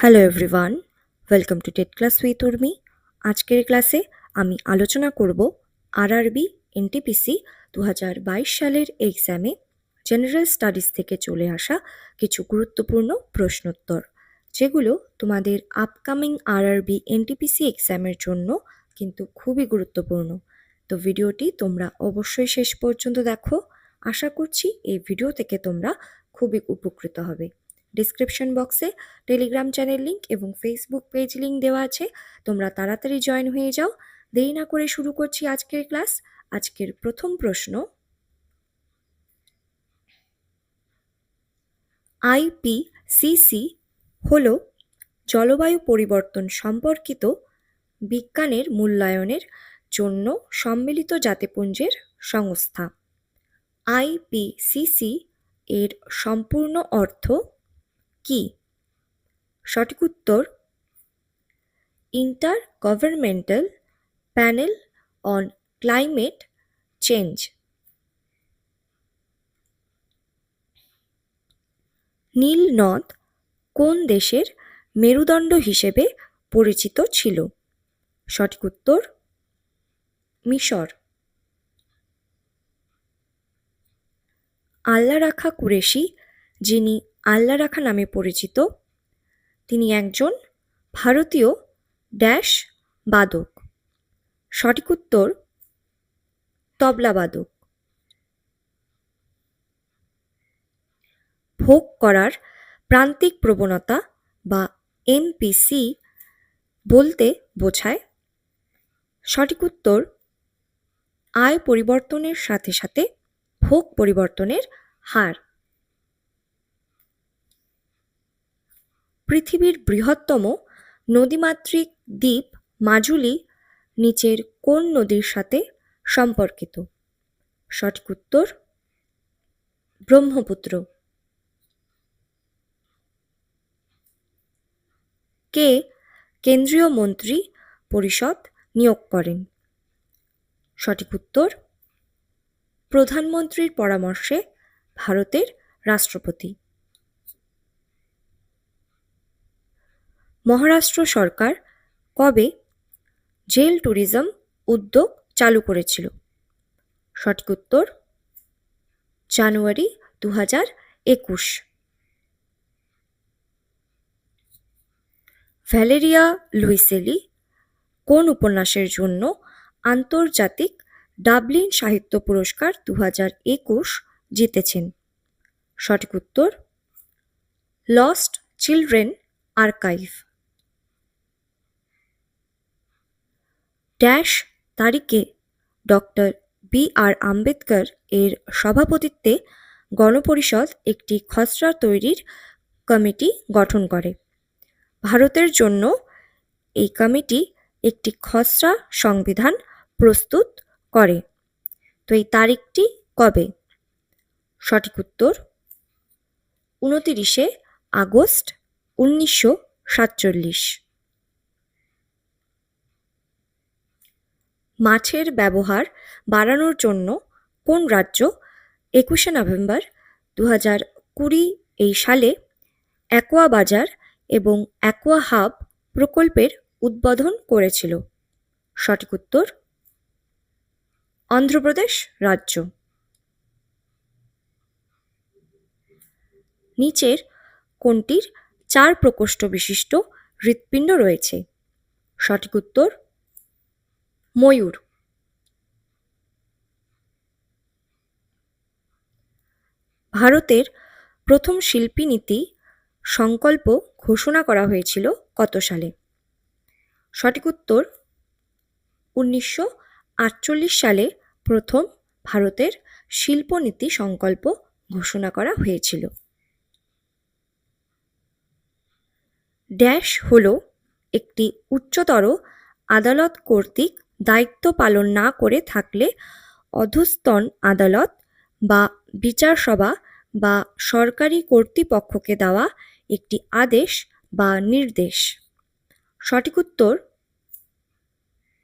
Hello everyone welcome to TET class with Urmi আজকের ক্লাসে আমি আলোচনা করব আরআরবি এনটিপিসি দু হাজার বাইশ সালের এক্সামে জেনারেল স্টাডিজ থেকে চলে আসা কিছু গুরুত্বপূর্ণ প্রশ্নোত্তর, যেগুলো তোমাদের আপকামিং আরআরবি এনটিপিসি এক্সামের জন্য কিন্তু খুবই গুরুত্বপূর্ণ। তো ভিডিওটি তোমরা অবশ্যই শেষ পর্যন্ত দেখো। আশা করছি এই ভিডিও থেকে তোমরা খুবই উপকৃত হবে। ডিসক্রিপশন বক্সে টেলিগ্রাম চ্যানেল লিংক এবং ফেসবুক পেজ লিংক দেওয়া আছে। তোমরা তাড়াতাড়ি জয়েন হয়ে যাও। দেরি না করে শুরু করছি আজকের ক্লাস আজকের প্রথম প্রশ্ন। আইপিসিসি হল জলবায়ু পরিবর্তন সম্পর্কিত বিজ্ঞানের মূল্যায়নের জন্য সম্মিলিত জাতিপুঞ্জের সংস্থা। আইপিসিসি এর সম্পূর্ণ অর্থ কি? সঠিক উত্তর intergovernmental panel on climate change নীল নদ কোন দেশের মেরুদণ্ড হিসেবে পরিচিত ছিল? সঠিক উত্তর, মিশর। আল্লা রাখা কুরেশি, যিনি আল্লা রাখা নামে পরিচিত। তিনি একজন ভারতীয় ড্যাশ বাদক। সঠিক উত্তর তবলাবাদক ভোগ করার প্রান্তিক প্রবণতা বা এমপিসি বলতে বোঝায় সঠিক উত্তর আয় পরিবর্তনের সাথে সাথে ভোগ পরিবর্তনের হার। পৃথিবীর বৃহত্তম নদীমাতৃক দ্বীপ মাজুলি নিচের কোন নদীর সাথে সম্পর্কিত? সঠিক উত্তর, ব্রহ্মপুত্র। কে কেন্দ্রীয় মন্ত্রী পরিষদ নিয়োগ করেন? সঠিক উত্তর, প্রধানমন্ত্রীর পরামর্শে ভারতের রাষ্ট্রপতি। মহারাষ্ট্র সরকার কবে জেল ট্যুরিজম উদ্যোগ চালু করেছিল? সঠিক উত্তর, জানুয়ারি দু হাজার একুশ। ভ্যালেরিয়া লুইসেলি কোন উপন্যাসের জন্য আন্তর্জাতিক ডাবলিন সাহিত্য পুরস্কার দু হাজার একুশ জিতেছেন? সঠিক উত্তর, লস্ট চিলড্রেন আর্কাইভ। ড্যাশ তারিখে ডক্টর বি আর আম্বেদকর এর সভাপতিত্বে গণপরিষদ একটি খসড়া তৈরির কমিটি গঠন করে। ভারতের জন্য এই কমিটি একটি খসড়া সংবিধান প্রস্তুত করে। তো এই তারিখটি কবে? সঠিক উত্তর উনতিরিশে আগস্ট উনিশশো সাতচল্লিশ। মাছের ব্যবহার বাড়ানোর জন্য কোন রাজ্য একুশে নভেম্বর দু হাজার কুড়ি এই সালে অ্যাকোয়া বাজার এবং অ্যাকোয়া হাব প্রকল্পের উদ্বোধন করেছিল? সঠিক উত্তর, অন্ধ্রপ্রদেশ রাজ্য। নিচের কোনটির চার প্রকোষ্ঠ বিশিষ্ট হৃৎপিণ্ড রয়েছে? সঠিক উত্তর ময়ূর। ভারতের প্রথম শিল্পী নীতি সংকল্প ঘোষণা করা হয়েছিল কত সালে? সঠিক উত্তর উনিশশো আটচল্লিশ সালে প্রথম ভারতের শিল্পনীতি সংকল্প ঘোষণা করা হয়েছিল। ড্যাশ হল একটি উচ্চতর আদালত কর্তৃক দায়িত্ব পালন না করে থাকলে অধস্তন আদালত বা বিচারসভা বা সরকারি কর্তৃপক্ষকে দেওয়া একটি আদেশ বা নির্দেশ। সঠিক উত্তর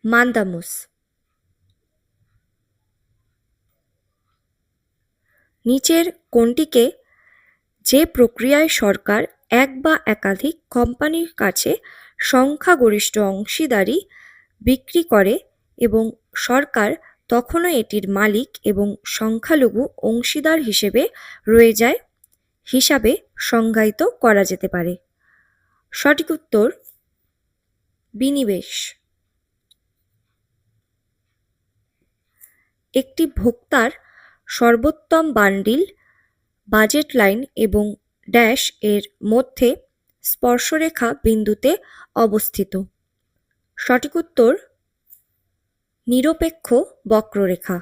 মান্দামুস। নিচের কোনটিকে যে প্রক্রিয়ায় সরকার এক বা একাধিক কোম্পানির কাছে সংখ্যাগরিষ্ঠ অংশীদারি বিক্রি করে এবং সরকার তখনও এটির মালিক এবং সংখ্যালঘু অংশীদার হিসেবে রয়ে যায় হিসাবে সংজ্ঞায়িত করা যেতে পারে। সঠিক উত্তর বিনিবেশ। একটি ভোক্তার সর্বোত্তম বান্ডিল, বাজেট লাইন এবং ড্যাশ এর মধ্যে স্পর্শরেখা বিন্দুতে অবস্থিত। সঠিক উত্তর নিরপেক্ষ বক্ররেখা।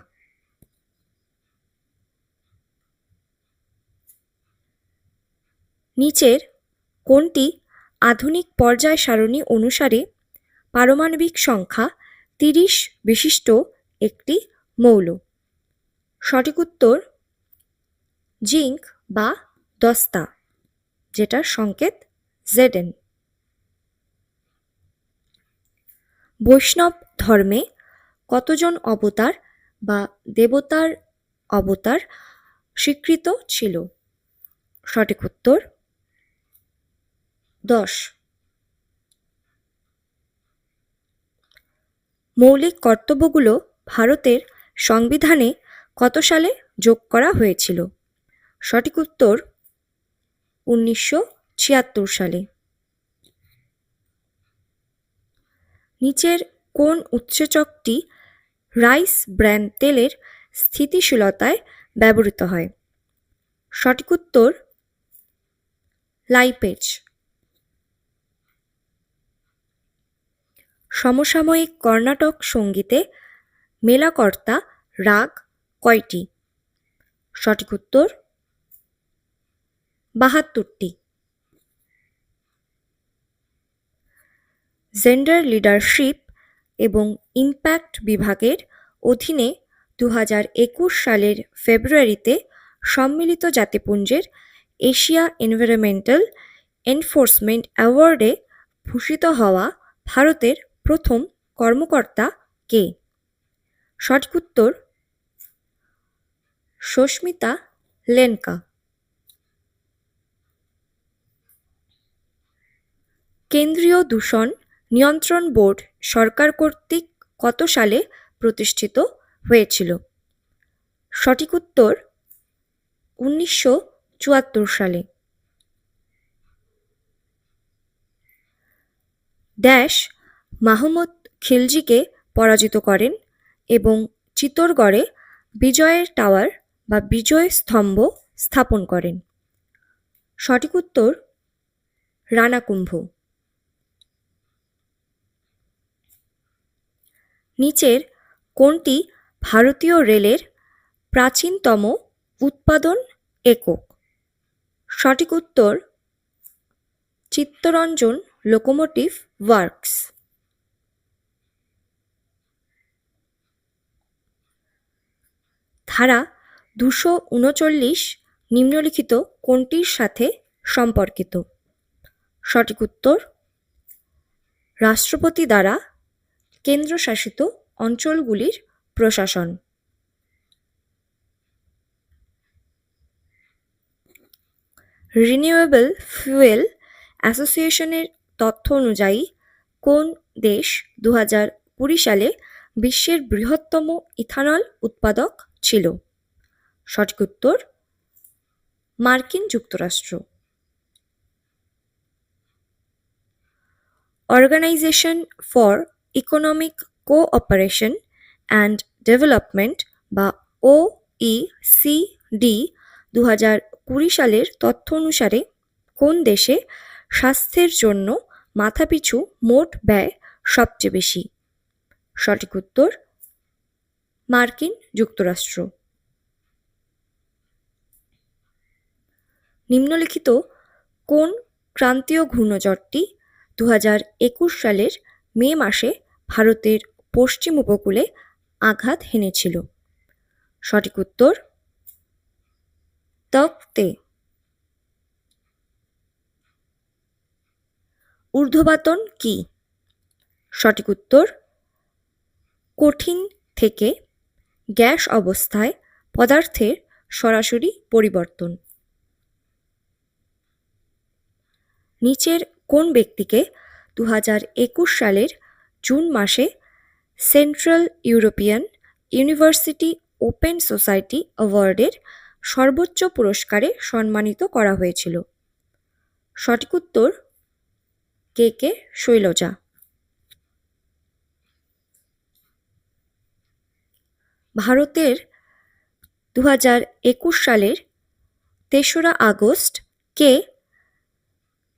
নিচের কোনটি আধুনিক পর্যায় সারণী অনুসারে পারমাণবিক সংখ্যা তিরিশ বিশিষ্ট একটি মৌল। সঠিক উত্তর জিঙ্ক বা দস্তা যেটার সংকেত জেডেন বৈষ্ণব ধর্মে কতজন অবতার বা দেবতার অবতার স্বীকৃত ছিল? সঠিক উত্তর, দশ। মৌলিক কর্তব্যগুলো ভারতের সংবিধানে কত সালে যোগ করা হয়েছিল? সঠিক উত্তর, উনিশশো ছিয়াত্তর সালে। নিচের কোন উৎসেচকটি রাইস ব্র্যান তেলের স্থিতিশীলতায় ব্যবহৃত হয়। সঠিক উত্তর, লাইপেজ। সমসাময়িক কর্ণাটক সঙ্গীতে মেলাকর্তা রাগ কয়টি? সঠিক উত্তর, বাহাত্তরটি। জেন্ডার লিডারশিপ এবং ইম্প্যাক্ট বিভাগের অধীনে দু একুশ সালের ফেব্রুয়ারিতে সম্মিলিত জাতিপুঞ্জের এশিয়া এনভায়রনমেন্টাল এনফোর্সমেন্ট অ্যাওয়ার্ডে ভূষিত হওয়া ভারতের প্রথম কর্মকর্তা কে? সঠিক উত্তর সস্মিতা লেনকা। কেন্দ্রীয় দূষণ নিয়ন্ত্রণ বোর্ড সরকার কর্তৃক কত সালে প্রতিষ্ঠিত হয়েছিল? সঠিক উত্তর উনিশশো চুয়াত্তর সালে। ড্যাশ মাহমুদ খিলজিকে পরাজিত করেন এবং চিত্তরগড়ে বিজয়ের টাওয়ার বা বিজয় স্তম্ভ স্থাপন করেন। সঠিক উত্তর রানাকুম্ভ। নিচের কোনটি ভারতীয় রেলের প্রাচীনতম উৎপাদন একক। সঠিক উত্তর চিত্তরঞ্জন লোকোমোটিভ ওয়ার্কস। ধারা দুশো উনচল্লিশ নিম্নলিখিত কোনটির সাথে সম্পর্কিত। সঠিক উত্তর রাষ্ট্রপতি দ্বারা কেন্দ্রশাসিত অঞ্চলগুলির প্রশাসন। রিনিউয়েবল ফুয়েল অ্যাসোসিয়েশনের তথ্য অনুযায়ী, কোন দেশ দু হাজার কুড়ি সালে বিশ্বের বৃহত্তম ইথানল উৎপাদক ছিল? সঠিক উত্তর, মার্কিন যুক্তরাষ্ট্র। Organisation for economic cooperation and development বা ও ইসিডি দু হাজার কুড়ি সালের তথ্য অনুসারে কোন দেশে স্বাস্থ্যের জন্য মাথাপিছু মোট ব্যয় সবচেয়ে বেশি? সঠিক উত্তর, মার্কিন যুক্তরাষ্ট্র। নিম্নলিখিত কোন ক্রান্তীয় ঘূর্ণঝড়টি দু হাজার একুশ সালের মে মাসে ভারতের পশ্চিম উপকূলে আঘাত হেনেছিল। সঠিক উত্তর, তক্তে। ঊর্ধ্ববাতন কি? সঠিক উত্তর, কঠিন থেকে গ্যাস অবস্থায় পদার্থের সরাসরি পরিবর্তন। নিচের কোন ব্যক্তিকে দু হাজার একুশ সালের জুন মাসে Central European University Open Society অ্যাওয়ার্ডের সর্বোচ্চ পুরস্কারে সম্মানিত করা হয়েছিল। সঠিক উত্তর, কে কে শৈলজা। ভারতের দু একুশ সালের তেসরা আগস্ট কে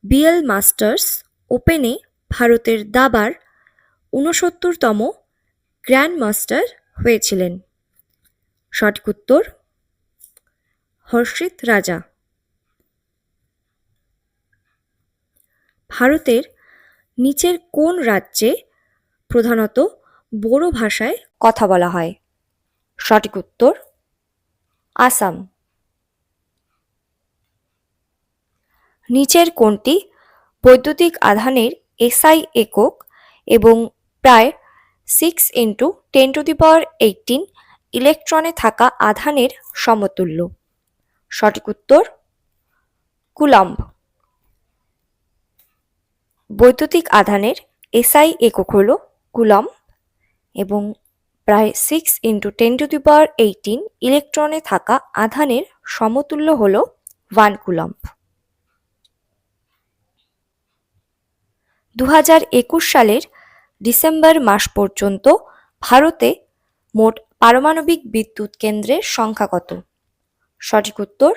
বিএল মাস্টার্স ওপেনে ভারতের দাবার ঊনসত্তরতম গ্র্যান্ড মাস্টার হয়েছিলেন। সঠিক উত্তর, হর্ষিত রাজা। ভারতের নিচের কোন রাজ্যে প্রধানত বোরো ভাষায় কথা বলা হয়? সঠিক উত্তর, আসাম। নিচের কোনটি বৈদ্যুতিক আধানের এসআই একক এবং প্রায় six into ten to the power eighteen ইলেকট্রনে থাকা আধানের সমতুল্য। সঠিক উত্তর কুলম্ব। বৈদ্যুতিক আধানের এসআই একক হল কুলম্ব এবং প্রায় six into ten to the power eighteen ইলেকট্রনে থাকা আধানের সমতুল্য হল ওয়ান কুলম্ব। দু একুশ সালের ডিসেম্বর মাস পর্যন্ত ভারতে মোট পারমাণবিক বিদ্যুৎ কেন্দ্রের সংখ্যা কত? সঠিক উত্তর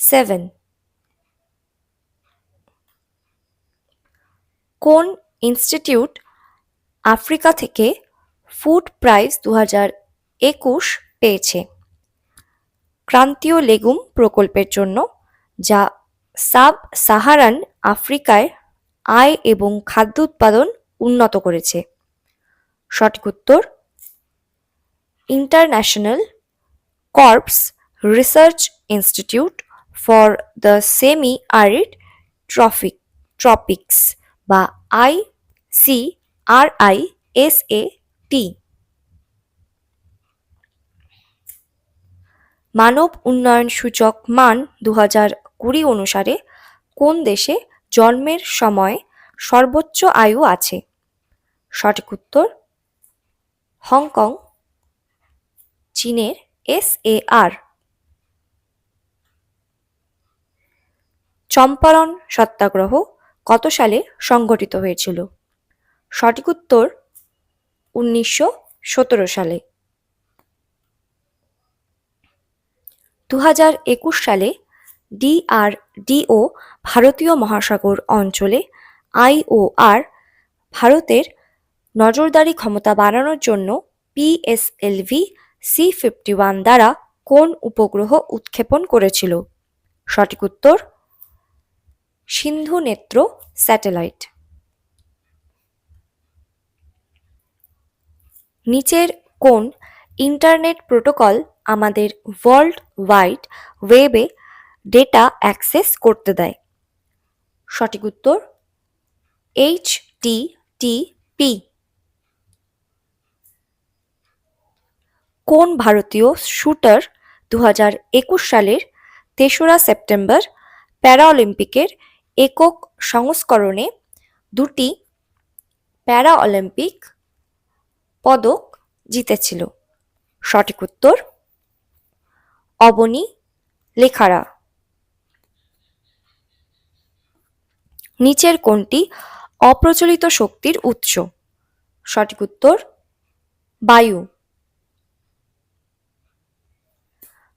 সেভেন কোন ইনস্টিটিউট আফ্রিকা থেকে ফুড প্রাইজ দু হাজার একুশ পেয়েছে? ক্রান্তীয় লেগুম প্রকল্পের জন্য, যা সাব সাহারান আফ্রিকায় আয় এবং খাদ্য উৎপাদন উন্নত করেছে। সঠিক উত্তর international crops research institute for the semi arid tropic tropics বা I C R I S A T মানব উন্নয়ন সূচক মান দু হাজার কুড়ি অনুসারে কোন দেশে জন্মের সময় সর্বোচ্চ আয়ু আছে? সঠিক উত্তর হংকং, চীনের এস এ আর। চম্পারণ সত্যাগ্রহ কত সালে সংঘটিত হয়েছিল? সঠিক উত্তর উনিশশো সতেরো সালে। দু হাজার একুশ সালে ডিআরডিও ভারতীয় মহাসাগর অঞ্চলে আইওআর ভারতের নজরদারি ক্ষমতা বাড়ানোর জন্য পিএসএলভি সি ফিফটি ওয়ান দ্বারা কোন উপগ্রহ উৎক্ষেপণ করেছিল? সঠিক উত্তর, সিন্ধু নেত্র স্যাটেলাইট। নিচের কোন ইন্টারনেট প্রোটোকল আমাদের ওয়ার্ল্ড ওয়াইড ওয়েবে ডেটা অ্যাক্সেস করতে দেয়। সঠিক উত্তর এইচ টি টি পি কোন ভারতীয় শুটার দু হাজার একুশ সালের তেসরা সেপ্টেম্বর প্যারাঅলিম্পিকের একক সংস্করণে দুটি প্যারা অলিম্পিক পদক জিতেছিল? সঠিক উত্তর, অবনী লেখারা। নিচের কোনটি অপ্রচলিত শক্তির উৎস? সঠিক উত্তর, বায়ু।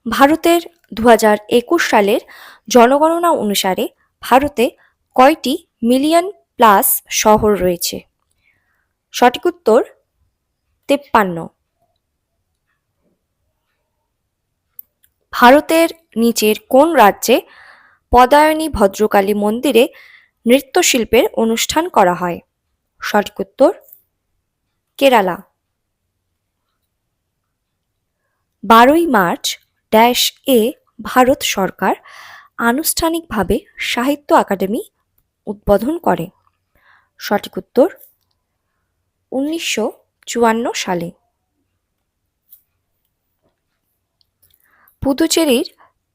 ভারতের দু সালের জনগণনা অনুসারে ভারতে কয়টি মিলিয়ন প্লাস শহর রয়েছে? সঠিক উত্তর, তেপ্পান্ন। ভারতের নিচের কোন রাজ্যে পদায়নী ভদ্রকালী মন্দিরে নৃত্যশিল্পের অনুষ্ঠান করা হয়? সঠিক উত্তর, কেরালা। বারোই মার্চ ড্যাশ এ ভারত সরকার আনুষ্ঠানিকভাবে সাহিত্য একাডেমি উদ্বোধন করে। সঠিক উত্তর উনিশশো চুয়ান্ন সালে। পুদুচেরির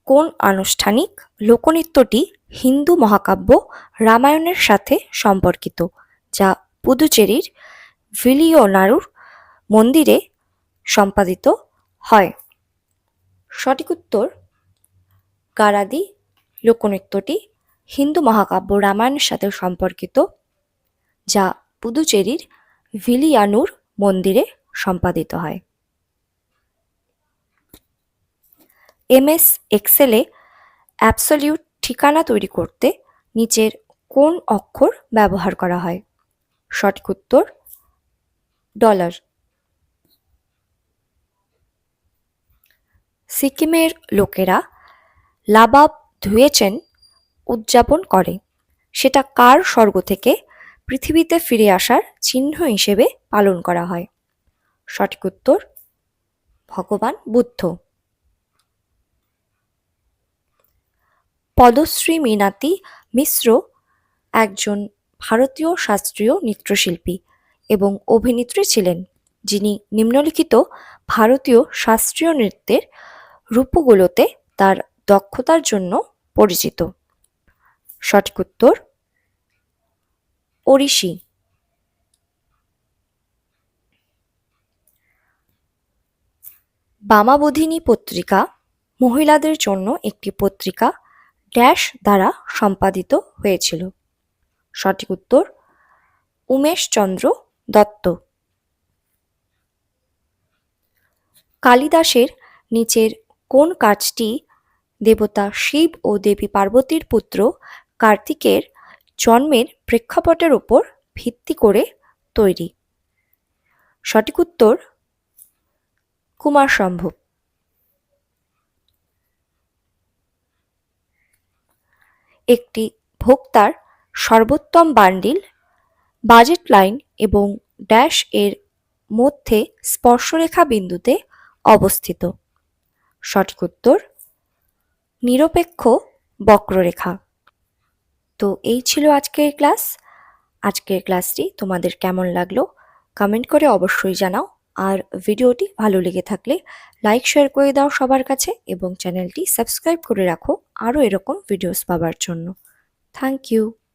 কোন আনুষ্ঠানিক লোকনৃত্যটি হিন্দু মহাকাব্য রামায়ণের সাথে সম্পর্কিত, যা পুদুচেরির ভিলিওনারুর মন্দিরে সম্পাদিত হয়? সঠিক উত্তর গারাদি লোকনৃত্যটি হিন্দু মহাকাব্য রামায়ণের সাথে সম্পর্কিত, যা পুদুচেরির ভিলিয়ানুর মন্দিরে সম্পাদিত হয়। এমএস এক্সেলে অ্যাবসলিউট ঠিকানা তৈরি করতে নিচের কোন অক্ষর ব্যবহার করা হয়? সঠিক উত্তর ডলার। সিকিমের লোকেরা লাবাব ধুয়েছেন, উদযাপন করে। সেটা কার স্বর্গ থেকে পৃথিবীতে ফিরে আসার চিহ্ন হিসেবে পালন করা হয়? সঠিক উত্তর, ভগবান বুদ্ধ। পদশ্রী মিনাতি মিশ্র একজন ভারতীয় শাস্ত্রীয় নৃত্যশিল্পী এবং অভিনেত্রী ছিলেন, যিনি নিম্নলিখিত ভারতীয় শাস্ত্রীয় নৃত্যের রূপগুলোতে তার দক্ষতার জন্য পরিচিত। সঠিক উত্তর, ওড়িশি। বামাবোধিনী পত্রিকা মহিলাদের জন্য একটি পত্রিকা ড্যাশ দ্বারা সম্পাদিত হয়েছিল। সঠিক উত্তর, উমেশচন্দ্র দত্ত। কালিদাসের নিচের কোন কাজটি? দেবতা শিব ও দেবী পার্বতীর পুত্র কার্তিকের জন্মের প্রেক্ষাপটের উপর ভিত্তি করে তৈরি। সঠিক উত্তর, কুমার সম্ভব একটি ভোক্তার সর্বোত্তম বান্ডিল, বাজেট লাইন এবং ড্যাশ এর মধ্যে স্পর্শরেখা বিন্দুতে অবস্থিত। সঠিক উত্তর, নিরপেক্ষ বক্ররেখা। তো এই ছিল আজকের ক্লাস। আজকের ক্লাসটি তোমাদের কেমন লাগল কমেন্ট করে অবশ্যই জানাও। আর ভিডিওটি ভালো লেগে থাকলে লাইক, শেয়ার করে দাও সবার কাছে এবং চ্যানেলটি সাবস্ক্রাইব করে রাখো আরও এরকম ভিডিওস পাবার জন্য। Thank you.